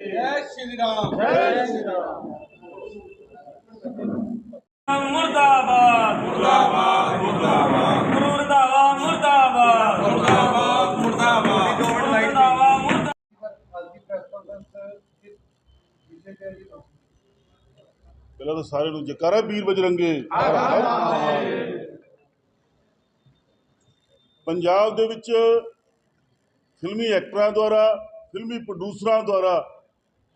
ਜੈ ਸ਼੍ਰੀ ਰਾਮ। ਜੈ ਸ਼੍ਰੀ ਰਾਮ। ਮੁਰਦਾਬਾਦ। ਮੁਰਦਾਬਾਦ ਮੁਰਦਾਬਾਦ। ਮੁਰਦਾਬਾਦ ਮੁਰਦਾਬਾਦ। ਮੁਰਦਾਬਾਦ ਮੁਰਦਾਬਾਦ। ਮੁਰਦਾਬਾਦ ਮੁਰਦਾਬਾਦ। ਅੱਜ ਦੀ ਪ੍ਰੈਸ ਕਾਨਫਰੰਸ ਕਿਸ ਵਿਸ਼ੇ ਤੇ ਹੈ ਜੀ ਪਹਿਲਾਂ ਤਾਂ ਸਾਰਿਆਂ ਨੂੰ ਜਕਾਰਾ ਵੀਰ ਬਜਰੰਗੇ ਪੰਜਾਬ ਦੇ ਵਿੱਚ ਫਿਲਮੀ ਐਕਟਰਾਂ ਦੁਆਰਾ ਫਿਲਮੀ ਪ੍ਰੋਡਿਊਸਰਾਂ ਦੁਆਰਾ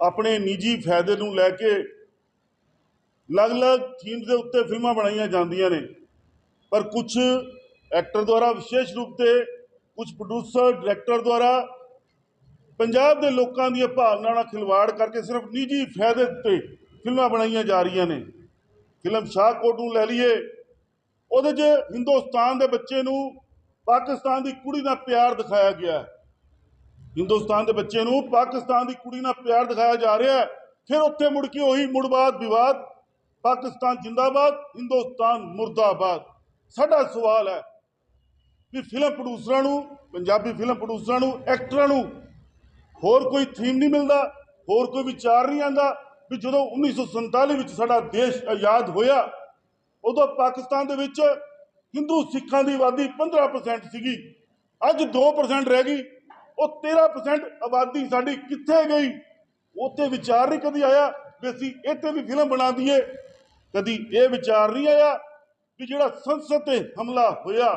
ਆਪਣੇ ਨਿੱਜੀ ਫਾਇਦੇ ਨੂੰ ਲੈ ਕੇ ਅਲੱਗ-ਅਲੱਗ ਥੀਮਸ ਦੇ ਉੱਤੇ ਫਿਲਮਾਂ ਬਣਾਈਆਂ ਜਾਂਦੀਆਂ ਨੇ। ਪਰ ਕੁਝ ਐਕਟਰ ਦੁਆਰਾ ਵਿਸ਼ੇਸ਼ ਰੂਪ ਤੇ ਕੁਝ ਪ੍ਰੋਡਿਊਸਰ ਡਾਇਰੈਕਟਰ ਦੁਆਰਾ ਪੰਜਾਬ ਦੇ ਲੋਕਾਂ ਦੀਆਂ ਭਾਵਨਾਵਾਂ ਨਾਲ ਖਿਲਵਾੜ ਕਰਕੇ ਸਿਰਫ ਨਿੱਜੀ ਫਾਇਦੇ ਤੇ ਫਿਲਮਾਂ ਬਣਾਈਆਂ ਜਾ ਰਹੀਆਂ ਨੇ। ਫਿਲਮ ਸ਼ਾਹਕੋਟ ਨੂੰ ਲੈ ਲਈਏ। ਉਹਦੇ 'ਚ ਹਿੰਦੁਸਤਾਨ ਦੇ ਬੱਚੇ ਨੂੰ ਪਾਕਿਸਤਾਨ ਦੀ ਕੁੜੀ ਦਾ ਪਿਆਰ ਦਿਖਾਇਆ ਗਿਆ ਹੈ। ਹਿੰਦੁਸਤਾਨ ਦੇ ਬੱਚੇ ਨੂੰ ਪਾਕਿਸਤਾਨ ਦੀ ਕੁੜੀ ਨਾਲ ਪਿਆਰ ਦਿਖਾਇਆ ਜਾ ਰਿਹਾ ਹੈ। ਫਿਰ ਉੱਥੇ ਮੁੜ ਕੇ ਉਹੀ ਮੁੜਬਾਦ ਵਿਵਾਦ, ਪਾਕਿਸਤਾਨ ਜਿੰਦਾਬਾਦ, ਹਿੰਦੁਸਤਾਨ ਮੁਰਦਾਬਾਦ। ਸਾਡਾ ਸਵਾਲ ਹੈ ਵੀ ਫਿਲਮ ਪ੍ਰੋਡਿਊਸਰਾਂ ਨੂੰ, ਪੰਜਾਬੀ ਫਿਲਮ ਪ੍ਰੋਡਿਊਸਰਾਂ ਨੂੰ ਐਕਟਰਾਂ ਨੂੰ ਹੋਰ ਕੋਈ ਥੀਮ ਨਹੀਂ ਮਿਲਦਾ, ਹੋਰ ਕੋਈ ਵਿਚਾਰ ਨਹੀਂ ਆਂਦਾ ਵੀ ਜਦੋਂ 1947 ਵਿੱਚ ਸਾਡਾ ਦੇਸ਼ ਆਜ਼ਾਦ ਹੋਇਆ, ਉਦੋਂ ਪਾਕਿਸਤਾਨ ਦੇ ਵਿੱਚ ਹਿੰਦੂ ਸਿੱਖਾਂ ਦੀ ਆਬਾਦੀ 15% ਸੀਗੀ। ਅੱਜ 2% ਰਹਿ ਗਈ। ਉਹ 13% ਆਬਾਦੀ ਸਾਡੀ ਕਿੱਥੇ ਗਈ? ਉੱਤੇ ਵਿਚਾਰ ਨਹੀਂ ਕਦੀ ਆਇਆ ਵੀ ਅਸੀਂ ਇੱਥੇ ਵੀ ਫਿਲਮ ਬਣਾ ਦਈਏ। ਕਦੀ ਇਹ ਵਿਚਾਰ ਨਹੀਂ ਆਇਆ ਵੀ ਜਿਹੜਾ ਸੰਸਦ ਤੇ ਹਮਲਾ ਹੋਇਆ,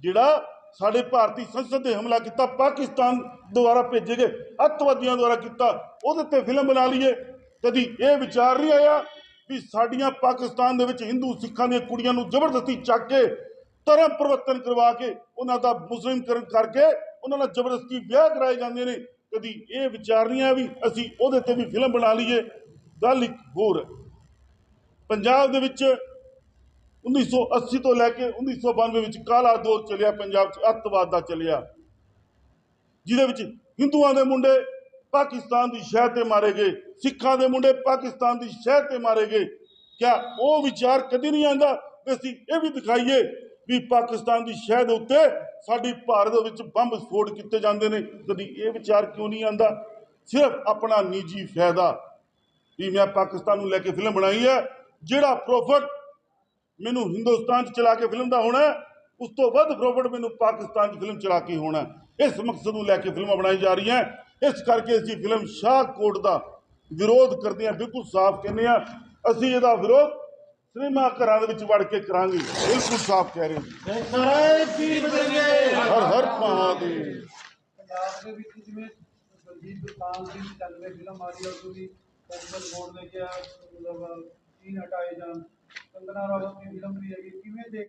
ਜਿਹੜਾ ਸਾਡੇ ਭਾਰਤੀ ਸੰਸਦ ਤੇ ਹਮਲਾ ਕੀਤਾ, ਪਾਕਿਸਤਾਨ ਦੁਆਰਾ ਭੇਜੇ ਗਏ, ਅੱਤਵਾਦੀਆਂ ਦੁਆਰਾ ਕੀਤਾ, ਉਹਦੇ ਤੇ ਫਿਲਮ ਬਣਾ ਲਈਏ। ਕਦੀ ਇਹ ਵਿਚਾਰ ਨਹੀਂ ਆਇਆ ਵੀ ਸਾਡੀਆਂ ਪਾਕਿਸਤਾਨ ਦੇ ਵਿੱਚ ਹਿੰਦੂ ਸਿੱਖਾਂ ਦੀਆਂ ਕੁੜੀਆਂ ਨੂੰ ਜ਼ਬਰਦਸਤੀ ਚੱਕ ਕੇ ਧਰਮ ਪਰਿਵਰਤਨ ਕਰਵਾ ਕੇ ਉਹਨਾਂ ਦਾ ਮੁਸਲਿਮ ਕਰਨ ਕਰਕੇ ਉਹਨਾਂ ਨਾਲ ਜ਼ਬਰਦਸਤੀ ਵਿਆਹ ਕਰਾਏ ਜਾਂਦੇ ਨੇ। ਕਦੀ ਇਹ ਵਿਚਾਰ ਵੀ ਅਸੀਂ ਉਹਦੇ ਤੇ ਵੀ ਫਿਲਮ ਬਣਾ ਲਈਏ। ਗੱਲ ਇੱਕ ਹੋਰ ਪੰਜਾਬ ਦੇ ਵਿੱਚ 1980 ਤੋਂ ਲੈ ਕੇ 1992 ਵਿੱਚ ਕਾਲਾ ਦੌਰ ਚੱਲਿਆ, ਪੰਜਾਬ 'ਚ ਅੱਤਵਾਦ ਦਾ ਚੱਲਿਆ। ਜਿਹਦੇ ਵਿੱਚ ਹਿੰਦੂਆਂ ਦੇ ਮੁੰਡੇ ਪਾਕਿਸਤਾਨ ਦੀ ਸ਼ਹਿ ਤੇ ਮਾਰੇ ਗਏ, ਸਿੱਖਾਂ ਦੇ ਮੁੰਡੇ ਪਾਕਿਸਤਾਨ ਦੀ ਸ਼ਹਿ ਤੇ ਮਾਰੇ ਗਏ। ਕਿਆ ਉਹ ਵਿਚਾਰ ਕਦੀ ਨਹੀਂ ਆਂਦਾ ਅਸੀਂ ਇਹ ਵੀ ਦਿਖਾਈਏ ਵੀ ਪਾਕਿਸਤਾਨ ਦੀ ਸ਼ਹਿਰ ਦੇ ਉੱਤੇ ਸਾਡੀ ਭਾਰਤ ਦੇ ਵਿੱਚ ਬੰਬ ਵਿਸਫੋਟ ਕੀਤੇ ਜਾਂਦੇ ਨੇ। ਕਦੀ ਇਹ ਵਿਚਾਰ ਕਿਉਂ ਨਹੀਂ ਆਂਦਾ ਸਿਰਫ ਆਪਣਾ ਨਿੱਜੀ ਫਾਇਦਾ। ਵੀ ਮੈਂ ਪਾਕਿਸਤਾਨ ਨੂੰ ਲੈ ਕੇ ਫਿਲਮ ਬਣਾਈ ਹੈ, ਜਿਹੜਾ ਪ੍ਰੋਫਿਟ ਮੈਨੂੰ ਹਿੰਦੁਸਤਾਨ 'ਚ ਚਲਾ ਕੇ ਫਿਲਮ ਦਾ ਹੋਣਾ ਉਸ ਤੋਂ ਵੱਧ ਪ੍ਰੋਫਿਟ ਮੈਨੂੰ ਪਾਕਿਸਤਾਨ 'ਚ ਫਿਲਮ ਚਲਾ ਕੇ ਹੋਣਾ ਇਸ ਮਕਸਦ ਨੂੰ ਲੈ ਕੇ ਫਿਲਮਾਂ ਬਣਾਈ ਜਾ ਰਹੀਆਂ ਇਸ ਕਰਕੇ ਅਸੀਂ ਫਿਲਮ ਸ਼ਾਹਕੋਟ ਦਾ ਵਿਰੋਧ ਕਰਦੇ ਹਾਂ, ਬਿਲਕੁਲ ਸਾਫ਼ ਕਹਿੰਦੇ ਹਾਂ। ਅਸੀਂ ਇਹਦਾ ਵਿਰੋਧ ਸਿਨੇਮਾ ਘਰਾਂ ਦੇ ਵਿੱਚ ਵੜ ਕੇ ਕਰਾਂਗੇ। ਬਿਲਕੁਲ ਸਾਫ਼ ਕਹਿ ਰਹੇ ਹਾਂ ਨਾਰਾਇਣ ਪੀਰ ਬਦਲਗੇ ਹਰ ਹਰ ਮਹਾਦੇਵ ਪੰਜਾਬ ਦੇ ਵਿੱਚ ਜਿਵੇਂ ਦਲਜੀਤ ਦੋਸਾਂਝ ਦੀ ਚੱਲ ਰਹੀ ਫਿਲਮ ਆ ਰਹੀ ਹੈ ਉਹ ਵੀ ਕੈਂਸਲ ਬੋਰਡ ਨੇ ਕਿਹਾ ਮਤਲਬ ਸੀਨ ਹਟਾਏ ਜਾਣ। ਕੰਗਨਾ ਰਾਵਤ ਦੀ ਫਿਲਮ ਵੀ ਹੈਗੀ। ਕਿਵੇਂ ਦੇਖ